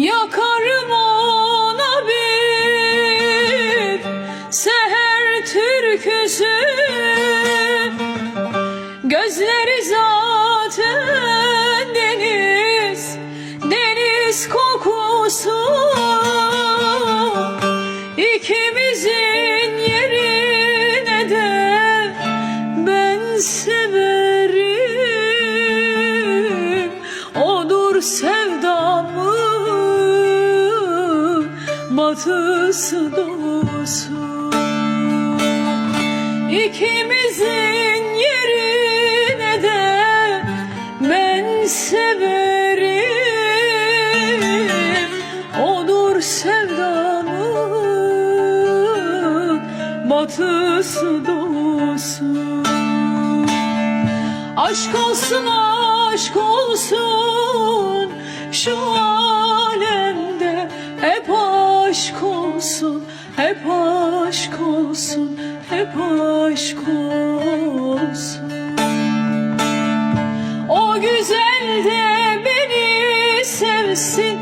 Yakarım ona bir seher türküsü. Gözleri zaten deniz, deniz kokusu. İkimizin yerine de ben severim. Odur sevdamın batısı doğusu. İkimizin yerine de ben severim. Odur sevdamın batısı doğusu. Aşk olsun aşk olsun şu alemde hep aşk olsun, hep aşk olsun, hep aşk olsun. O güzel de beni sevsin,